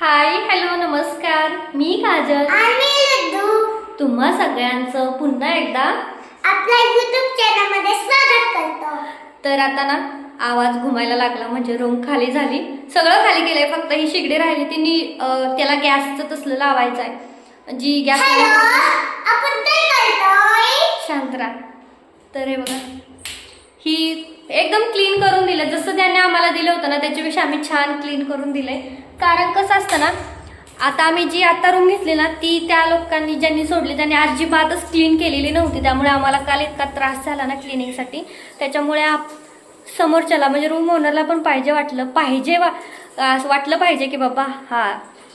Hi hello नमस्कार. मी काजल. आम्ही लड्डू. तुम्हा सगळ्यांचं पुन्हा एकदा आपल्या युट्यूब चॅनलमध्ये स्वागत करतो. तर आता ना आवाज घुमायला लागला म्हणजे रूम खाली झाली. सगळं खाली केलंय फक्त ही शिगडी राहिली ती नी अं, त्याला गॅसचं तसलं लावायचं आहे जी गॅस हॅलो आपण काय करतोय? शांत राहा. तर हे बघा ही एकदम क्लीन करून दिलं. जसं त्याने आम्हाला दिलं होतं ना त्याच्यापेक्षा आम्ही छान क्लीन करून दिलंय. कारण कसं असतं ना आता आम्ही जी आता रूम घेतली ना ती त्या लोकांनी ज्यांनी सोडली त्यांनी अजिबातच क्लीन केलेली नव्हती. त्यामुळे आम्हाला काल इतका त्रास झाला ना क्लिनिंगसाठी त्याच्यामुळे आप समोरच्याला म्हणजे रूम ओनरला पण पाहिजे वाटलं. पाहिजे वा असं वाटलं पाहिजे की बाबा हा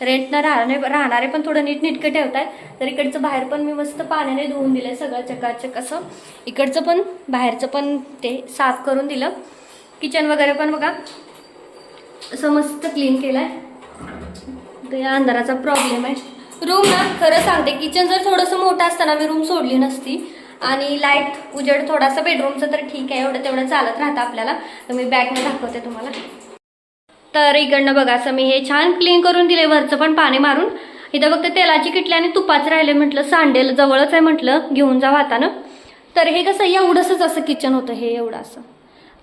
रेंटनं राहणे राहणारे पण थोडं नीटनेटकं ठेवत आहे तर इकडचं बाहेर पण मी मस्त पाण्याने धुवून दिलं सगळं चकाचक असं. इकडचं पण बाहेरचं पण ते साफ करून दिलं. किचन वगैरे पण बघा. असं मस्त क्लीन केलं आहे ते अंधाराचा प्रॉब्लेम आहे. रूम ना खरं सांगते किचन जर थोडंसं मोठं असताना मी रूम सोडली नसती. आणि लाइट उजेड थोडासा बेडरूमचं तर ठीक आहे एवढं तेवढं चालत राहतं आपल्याला. तर मी बॅगने दाखवते तुम्हाला. तर इकडनं बघा असं मी हे छान क्लीन करून दिले वरचं पण पाणी मारून. इथं फक्त तेलाची किटली आणि तुपाच राहिले म्हटलं. सांडेल जवळच आहे म्हटलं. घेऊन जा हातानं तर हे कसं एवढंसंच असं किचन होतं. हे एवढं असं.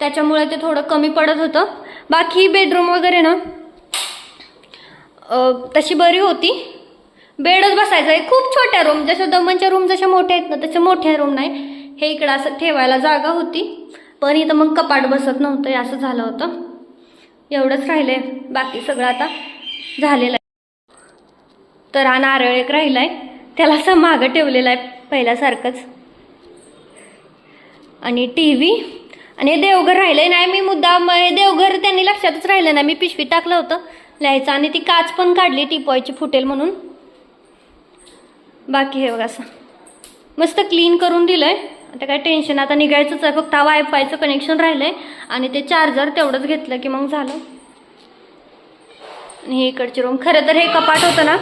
त्याच्यामुळे ते थोडं कमी पडत होतं. बाकी बेडरूम वगैरे ना तशी बरी होती. बेडच बसायचं आहे. खूप छोट्या रूम जशा दमनच्या रूम जशा मोठ्या आहेत ना तशा मोठ्या रूम नाही. हे इकडं असं ठेवायला जागा होती. पण इथं मग कपाट बसत नव्हतं. असं झालं होतं. एवढंच राहिलं आहे बाकी सगळं आता झालेलं आहे. तर हा नारळ एक राहिलाय. त्याला असं मागं ठेवलेला आहे पहिल्यासारखंच. आणि टी व्ही. आणि हे देवघर राहिलं नाही मी मुद्दा हे देवघर त्यांनी लक्षातच राहिलं नाही. मी पिशवी टाकलं होतं. लिहायचं आणि ती काच पण काढली टिपॉयची फुटेल म्हणून. बाकी हे बघा असं. मस्त क्लीन करून दिलं आहे आता काय टेन्शन आता निघायचंच आहे. फक्त वायफायचं कनेक्शन राहिलं आहे आणि ते चार्जर तेवढंच घेतलं की मग झालं. आणि हे इकडची रूम खरं तर हे कपाट होतं ना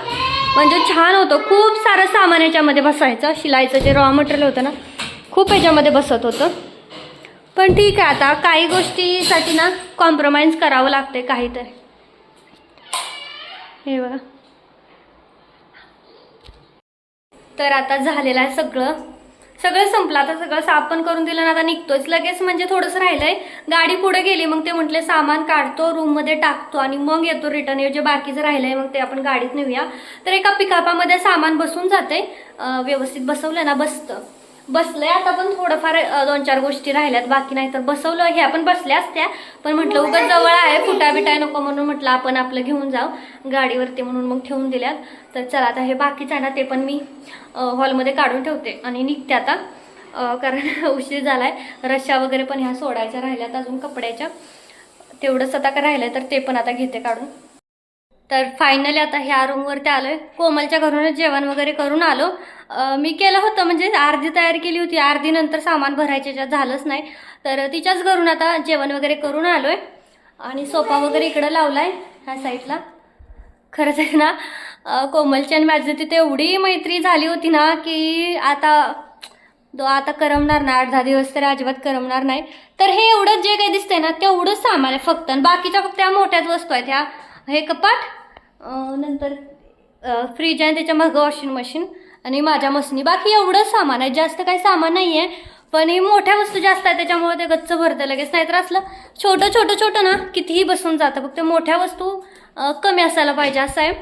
म्हणजे छान होतं. खूप सारं सामान याच्यामध्ये बसायचं. शिलाईचं जे रॉ मटेरियल होतं ना खूप याच्यामध्ये बसत होतं. पण ठीक आहे आता. काही गोष्टीसाठी ना कॉम्प्रोमाइज करावं लागते काहीतरी. हे बघा. तर आता झालेलं आहे सगळं. सगळं संपलं. आता सगळं साफ पण करून दिलं ना आता निघतोच लगेच म्हणजे थोडंसं राहिलंय गाडी पुढे गेली मग ते म्हटले सामान काढतो रूममध्ये टाकतो आणि मग येतो रिटर्न हे जे बाकीचं राहिलंय मग ते आपण गाडीत नेऊया. तर एका पिकअपामध्ये सामान बसून जाते व्यवस्थित बसवलं ना बसतं. बसलंय. आता पण थोडंफार दोन चार गोष्टी राहिल्यात बाकी नाही तर बसवलं ह्या पण बसल्या असत्या. पण म्हटलं उगाच जवळ आहे फुटा बिटाय नको म्हणून म्हटलं आपण आपलं घेऊन जाऊ. गाडीवरती म्हणून मग ठेवून दिल्यात. तर चला आता हे बाकीचं आहे ना ते पण मी हॉलमध्ये काढून ठेवते आणि निघते आता. कारण उशीर झालाय. रश्या वगैरे पण ह्या सोडायच्या राहिल्यात अजून कपड्याच्या. तेवढंच आता काय राहिलंय तर ते पण आता घेते काढून. तर फायनली आता ह्या रूमवरती आलो आहे कोमलच्या घरूनच जेवण वगैरे करून आलो. मी केलं होतं म्हणजे अर्धी तयारी केली होती. अर्धी नंतर सामान भरायचे झालंच नाही. तर तिच्याच घरून आता जेवण वगैरे करून आलोय. आणि सोफा वगैरे इकडं लावलाय ह्या साईडला खरंच आहे ना कोमलची आणि माझी तिथे एवढी मैत्री झाली होती ना की आता दो आता करमणार नाही आठ दहा दिवस तरी अजिबात करमणार नाही. तर हे एवढंच जे काही दिसतंय ना तेवढंच सामान आहे फक्त. आणि बाकीच्या फक्त ह्या मोठ्याच वस्तू आहेत. ह्या हे कपाट नंतर फ्रीज आहे त्याच्या मागं वॉशिंग मशीन आणि माझ्या मशनी बाकी एवढं सामान आहे. जास्त काही सामान नाही आहे पण हे मोठ्या वस्तू जास्त आहे त्याच्यामुळे ते गच्च भरतं लगेच. नाहीतर असलं छोटं छोटं छोटं ना कितीही बसून जातं. फक्त मोठ्या वस्तू कमी असायला पाहिजे असं आहे.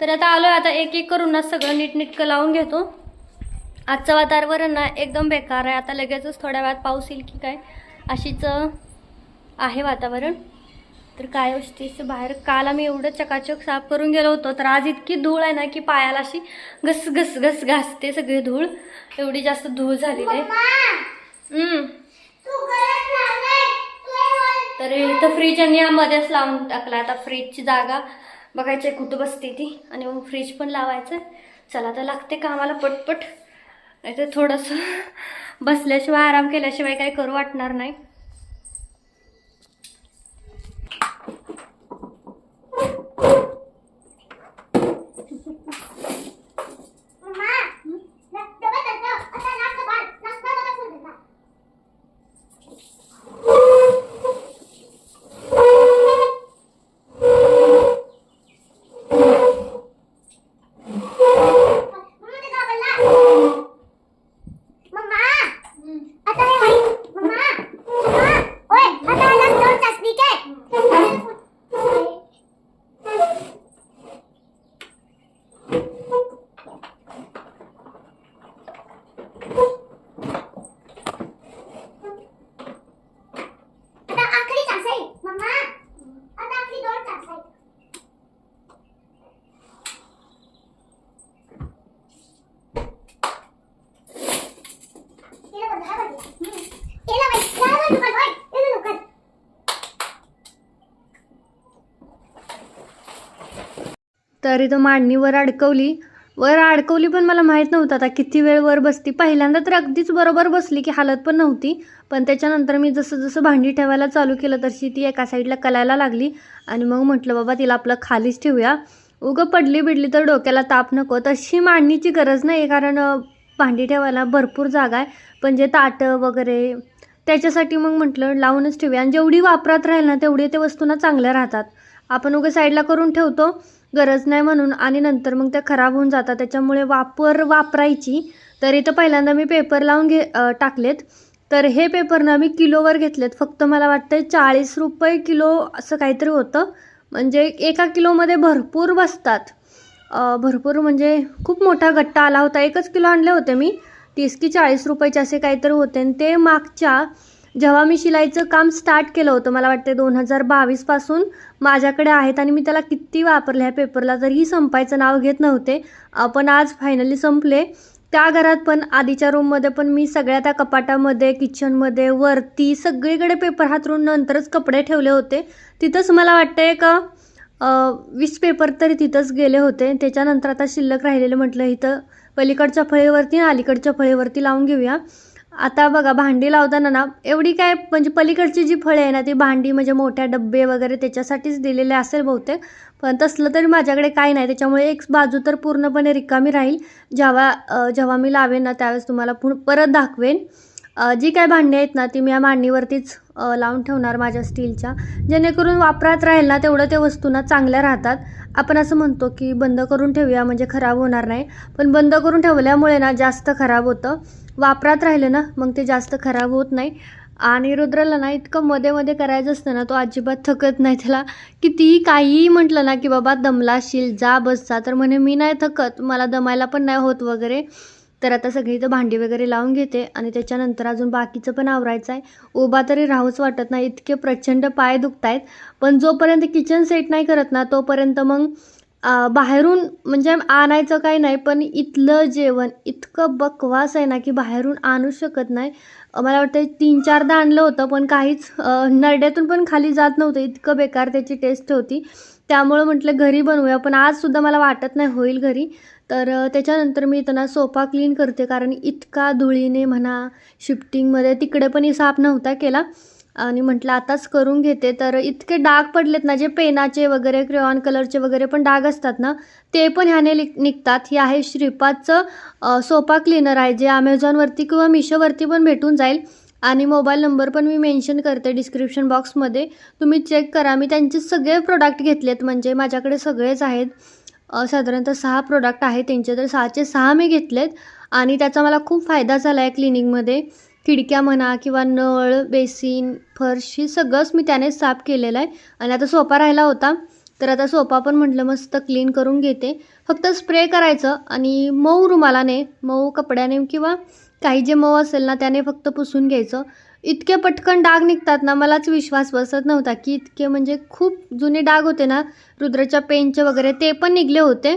तर आता आलो आता एक एक करून ना सगळं नीटनीटकं लावून घेतो. आजचं वातावरण ना एकदम बेकार आहे. आता लगेचच थोड्या वेळात पाऊस येईल की काय अशीच आहे वातावरण. तर काय गोष्टी बाहेर काल आम्ही एवढं चकाचक साफ करून गेलो होतो तर आज इतकी धूळ आहे ना की पायाला अशी घस घस घस घासते सगळी धूळ. एवढी जास्त धूळ झालेली आहे तर इथं फ्रीज यांनी मध्येच लावून टाकला. आता फ्रीजची जागा बघायची कुठं बसते ती. आणि मग फ्रीज पण लावायचं चला तर लागते कामाला पटपट. नाही तर थोडंसं बसल्याशिवाय आराम केल्याशिवाय काही करू वाटणार नाही. तर इथं मांडणीवर अडकवली. वर अडकवली पण मला माहीत नव्हतं आता किती वेळ वर बसती. पहिल्यांदा तर अगदीच बरोबर बसली की हालत पण नव्हती. पण त्याच्यानंतर मी जसं जसं भांडी ठेवायला चालू केलं तशी ती एका साईडला कलायला लागली. आणि मग म्हटलं बाबा तिला आपलं खालीच ठेवूया. उगं पडली बिडली तर डोक्याला ताप नको. तशी मांडणीची गरज नाही कारण भांडी ठेवायला भरपूर जागा आहे. पण जे ताटं वगैरे त्याच्यासाठी मग म्हटलं लावूनच ठेवूया. आणि जेवढी वापरात राहील ना तेवढी ते वस्तूंना चांगल्या राहतात. आपण उगं साईडला करून ठेवतो. गरज नाही म्हणून आणि नंतर मग त्या खराब होऊन जातात. त्याच्यामुळे वापर वापरायची. तर इथं पहिल्यांदा मी पेपर लावून घे टाकलेत. तर हे पेपर ना मी किलोवर घेतलेत. फक्त मला वाटतं चाळीस रुपये किलो असं काहीतरी होतं. म्हणजे एका किलोमध्ये भरपूर बसतात. भरपूर म्हणजे खूप मोठा गट्टा आला होता. एकच किलो आणले होते मी. तीस की चाळीस रुपयाचे असे काहीतरी होते. आणि ते मागच्या जेव्हा मी शिलाईचं काम स्टार्ट केलं होतं मला वाटते दोन हजार बावीसपासून माझ्याकडे आहेत आणि मी त्याला किती वापरले ह्या पेपरला तरीही संपायचं नाव घेत नव्हते पण आज फायनली संपले. त्या घरात पण आधीच्या रूममध्ये पण मी सगळ्या त्या कपाटामध्ये किचनमध्ये वरती सगळीकडे पेपर हातरून नंतरच कपडे ठेवले होते. तिथंच मला वाटतं एक वीस पेपर तरी तिथंच गेले होते. त्याच्यानंतर आता शिल्लक राहिलेलं म्हटलं इथं पलीकडच्या फळीवरती आणि अलीकडच्या फळीवरती लावून घेऊया. आता बघा भांडी लावताना ना एवढी काय म्हणजे पलीकडची जी फळे आहे ना ती भांडी म्हणजे मोठ्या डब्बे वगैरे त्याच्यासाठीच दिलेले असेल बहुतेक. पण तसलं तरी माझ्याकडे काही नाही. त्याच्यामुळे एक बाजू तर पूर्णपणे रिकामी राहील. जेव्हा जेव्हा मी लावेन ना त्यावेळेस तुम्हाला पुढ परत दाखवेन. जी काय भांडी आहेत ना ती मी या मांडणीवरतीच लावून ठेवणार माझ्या स्टीलच्या. जेणेकरून वापरात राहील ना तेवढं त्या वस्तू ना चांगल्या राहतात. आपण असं म्हणतो की बंद करून ठेवूया म्हणजे खराब होणार नाही. पण बंद करून ठेवल्यामुळे ना जास्त खराब होतं. वापरात राहिलं ना मग ते जास्त खराब होत नाही. आणि रुद्राला ना इतकं मध्ये मध्ये करायचं असतं ना तो अजिबात थकत नाही. त्याला कितीही काहीही म्हटलं ना की बाबा दमला जा बस जा. तर म्हणे मी नाही थकत मला दमायला पण नाही होत वगैरे. तर आता सगळी इथं भांडी वगैरे लावून घेते आणि त्याच्यानंतर अजून बाकीचं पण आवरायचं आहे. उभा तरी राहूच वाटत नाही इतके प्रचंड पाय दुखत आहेत पण जोपर्यंत किचन सेट नाही करत ना तोपर्यंत मग बाहेरून म्हणजे आणायचं काही नाही पण इथलं जेवण इतकं बकवास आहे ना की बाहेरून आणू शकत नाही. मला वाटतं तीन चारदा आणलं होतं पण काहीच नरड्यातून पण खाली जात नव्हतं. इतकं बेकार त्याची टेस्ट होती. त्यामुळं म्हटलं घरी बनवूया पण आजसुद्धा मला वाटत नाही होईल घरी. तर त्याच्यानंतर मी त्यांना सोफा क्लीन करते कारण इतका धुळीने म्हणा शिफ्टिंगमध्ये तिकडे पण साफ नव्हता केला. आणि म्हटलं आताच करून घेते. तर इतके डाग पडलेत ना जे पेनाचे वगैरे क्रेऑन कलरचे वगैरे पण डाग असतात ना ते पण ह्याने लि निघतात. हे आहे श्रीपादचं सोपा क्लिनर क्लीनर आहे जे अमेझॉनवरती किंवा मिशोवरती पण भेटून जाईल. आणि मोबाईल नंबर पण मी मेन्शन करते डिस्क्रिप्शन बॉक्समध्ये. तुम्ही चेक करा. मी त्यांचे सगळे प्रोडक्ट घेतलेत म्हणजे माझ्याकडे सगळेच आहेत. साधारणतः सहा प्रोडक्ट आहेत. त्यांचे तर सहाचे सहा मी घेतलेत. आणि त्याचा मला खूप फायदा झाला आहे क्लिनिकमध्ये खिडक्या म्हणा किंवा नळ बेसिन फर्श हे सगळंच मी त्याने साफ केलेलं आहे. आणि आता सोपा राहिला होता. तर आता सोफा पण म्हटलं मस्त क्लीन करून घेते. फक्त स्प्रे करायचं आणि मऊ रुमालाने मऊ कपड्याने किंवा काही जे मऊ असेल ना त्याने फक्त पुसून घ्यायचं. इतके पटकन डाग निघतात ना मलाच विश्वास बसत नव्हता की इतके म्हणजे खूप जुने डाग होते ना रुद्राच्या पेनचे वगैरे ते पण निघले होते.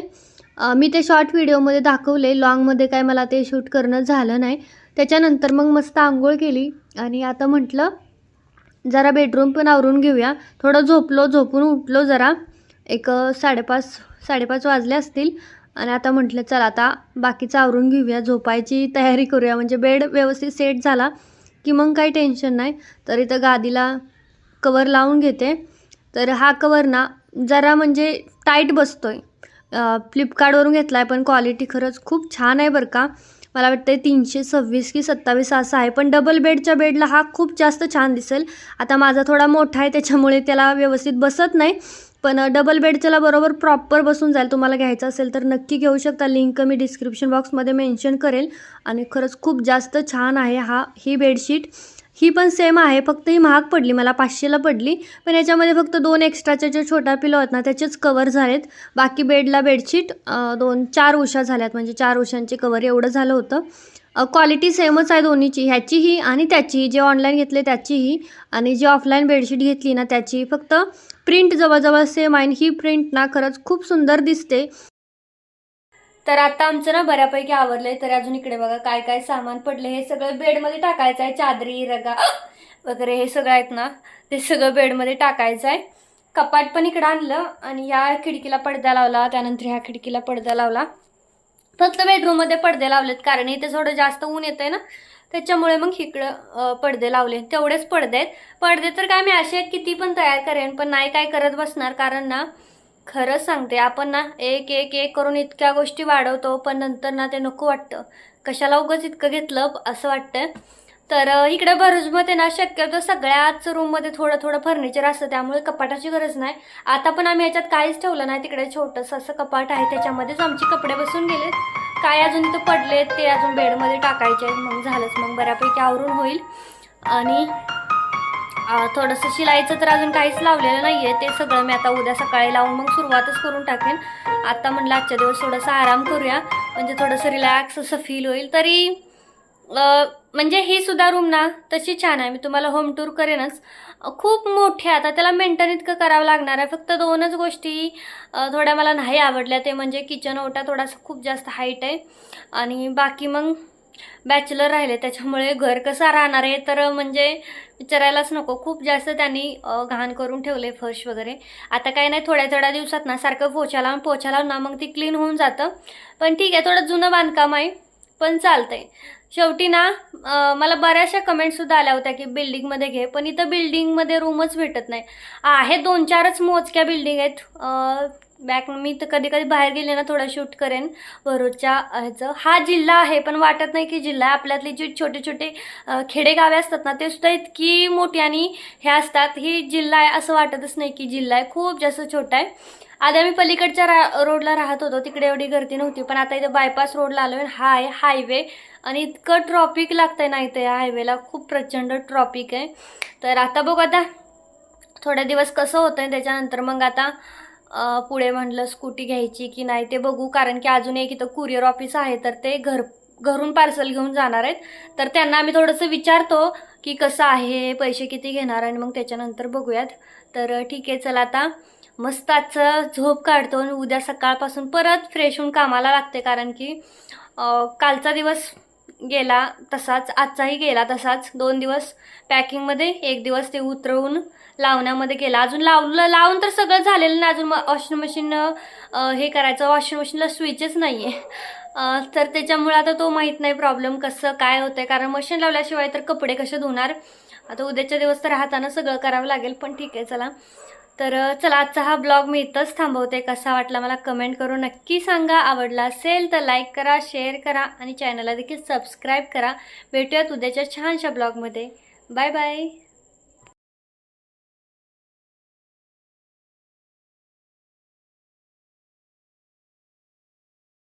मी ते शॉर्ट व्हिडिओमध्ये दाखवले. लॉंगमध्ये काय मला ते शूट करणं झालं नाही. त्याच्यानंतर मग मस्त आंघोळ केली. आणि आता म्हटलं जरा बेडरूम पण आवरून घेऊया. थोडं झोपलो झोपून उठलो जरा. एक साडेपाच साडेपाच वाजले असतील. आणि आता म्हटलं चला आता बाकीचं आवरून घेऊया. झोपायची तयारी करूया. म्हणजे बेड व्यवस्थित सेट झाला की मग काही टेन्शन नाही. तर इथं गादीला कवर लावून घेते. तर हा कवर ना जरा म्हणजे टाईट बसतो आहे फ्लिपकार्टवरून घेतला आहे पण क्वालिटी खरंच खूप छान आहे बरं का. मला वाटतं तीनशे सव्वीस की सत्तावीस असं आहे. पण डबल बेडच्या बेडला हा खूप जास्त छान दिसेल. आता माझा थोडा मोठा आहे त्याच्यामुळे त्याला व्यवस्थित बसत नाही. पण डबल बेडच्याला बरोबर प्रॉपर बसून जाईल. तुम्हाला घ्यायचं असेल तर नक्की घेऊ शकता. लिंक मी डिस्क्रिप्शन बॉक्समध्ये मेन्शन करेल. आणि खरंच खूप जास्त छान आहे हा ही बेडशीट ही पण सेम आहे. फक्त ही महाग पडली. मला पाचशेला पडली. पण याच्यामध्ये फक्त दोन एक्स्ट्राचे जे छोटा पिलो आहेत ना त्याचेच कवर झालेत. बाकी बेडला बेडशीट दोन चार उशा झाल्यात. म्हणजे चार उशांचे कवर एवढं झालं होतं. क्वालिटी सेमच आहे दोन्हीची. ह्याचीही आणि त्याचीही. जे ऑनलाईन घेतले त्याचीही. आणि जी ऑफलाईन बेडशीट घेतली ना त्याची फक्त प्रिंट जवळजवळ सेम आहे. आणि ही प्रिंट ना खरंच खूप सुंदर दिसते. तर आता आमचं ना बऱ्यापैकी आवरलंय तर अजून इकडे बघा काय काय सामान पडले हे सगळं बेडमध्ये टाकायचं आहे चादरी रगा वगैरे हे सगळं आहेत ना ते सगळं बेडमध्ये टाकायचं आहे कपाट पण इकडं आणलं आणि या खिडकीला पडदा लावला त्यानंतर ह्या खिडकीला पडदा लावला. फक्त बेडरूममध्ये पडदे लावलेत कारण इथे थोडं जास्त ऊन येतंय ना त्याच्यामुळे मग इकडं पडदे लावले. तेवढेच पडदे आहेत. पडदे तर काय मी असे किती पण तयार करेन पण नाही काय करत बसणार कारण ना खरंच सांगते आपण ना एक एक एक करून इतक्या गोष्टी वाढवतो पण नंतर ना ते नको वाटतं. कशाला उगाच इतकं घेतलं असं वाटतं तर इकडे भरुचमध्ये ना शक्यतो सगळ्याच रूममध्ये थोडं थोडं फर्निचर असतं त्यामुळे कपाटाची गरज नाही. आता पण आम्ही याच्यात काहीच ठेवलं नाही तिकडे छोटंसं असं कपाट आहे त्याच्यामध्येच आमचे कपडे बसून गेलेत. काय अजून तर पडलेत ते अजून बेडमध्ये टाकायचे मग झालंच मग बऱ्यापैकी आवरून होईल. आणि थोडंसं शिलाईचं तर अजून काहीच लावलेलं नाही आहे ते सगळं मी आता उद्या सकाळी लावून मग सुरुवातच करून टाकेन. आत्ता म्हणलं आजच्या दिवस थोडंसं आराम करूया. म्हणजे थोडंसं रिलॅक्स असं फील होईल. तरी म्हणजे ही सुद्धा रूम ना तशी छान आहे. मी तुम्हाला होम टूर करेनच. खूप मोठी आहे. आता त्याला मेंटेन इतकं करावं लागणार आहे. फक्त दोनच गोष्टी थोड्या मला नाही आवडल्या. ते म्हणजे किचन ओटा थोडासा खूप जास्त हाईट आहे. आणि बाकी मग बॅचलर राहिले त्याच्यामुळे घर कसं राहणार आहे? तर म्हणजे विचारायलाच नको. खूप जास्त त्यांनी घाण करून ठेवले फर्श वगैरे. आता काही नाही थोड्या थोड्या दिवसात ना सारखं पोचायला पोचायला ना मग ती क्लीन होऊन जातं. पण ठीक आहे थोडं जुनं बांधकाम आहे पण चालतंय. शेवटी ना मला बऱ्याचशा कमेंट्ससुद्धा आल्या होत्या की बिल्डिंगमध्ये घे पण इथं बिल्डिंगमध्ये रूमच भेटत नाही. आहे दोन चारच मोजक्या बिल्डिंग आहेत. बॅक मी तर कधी कधी बाहेर गेले ना थोडं शूट करेन. भरूचच्या ह्याचं. हा जिल्हा आहे पण वाटत नाही की जिल्हा आहे. आपल्यातले जे छोटे छोटे खेडेगावे असतात ना ते सुद्धा इतकी मोठी आणि हे असतात. ही जिल्हा आहे असं वाटतच नाही की जिल्हा आहे. खूप जास्त छोटा आहे. आधी आम्ही पलीकडच्या रा रोडला राहत होतो. तिकडे एवढी गर्दी नव्हती. पण आता इथं बायपास रोडला आलो आहे हा आहे हायवे आणि इतकं ट्रॉफिक आहे ना इथे या हायवेला खूप प्रचंड ट्रॉफिक आहे. तर आता बघू आता थोड्या दिवस कसं होतं आहे त्याच्यानंतर मग आता पुढे म्हणलं स्कूटी घ्यायची की नाही ते बघू. कारण की अजून एक इथं कुरिअर ऑफिस आहे तर ते घर घरून पार्सल घेऊन जाणार आहेत. तर त्यांना आम्ही थोडंसं विचारतो की कसं आहे पैसे किती घेणार आणि मग त्याच्यानंतर बघूयात. तर ठीक आहे चला आता मस्त आजचं झोप काढतो आणि उद्या सकाळपासून परत फ्रेश होऊन कामाला लागते. कारण की कालचा दिवस गेला तसाच आजचाही गेला तसाच. दोन दिवस पॅकिंगमध्ये एक दिवस ते उतरवून लावण्यामध्ये गेला. अजून लावलं लावून तर सगळं झालेलं नाही. अजून वॉशिंग मशीन हे करायचं. वॉशिंग मशीनला स्विचच नाही आहे तर त्याच्यामुळे आता तो माहीत नाही प्रॉब्लेम कसं काय होतं आहे कारण मशीन लावल्याशिवाय तर कपडे कसे धुणार? आता उद्याच्या दिवस तर राहताना सगळं करावं लागेल पण ठीक आहे चला. तर चला आजचा हा ब्लॉग मी इथंच थांबवते. कसा वाटला मला कमेंट करून नक्की सांगा. आवडला असेल तर लाईक करा शेअर करा आणि चॅनलला देखील सबस्क्राईब करा. भेटूयात उद्याच्या छानशा ब्लॉगमध्ये. Bye bye.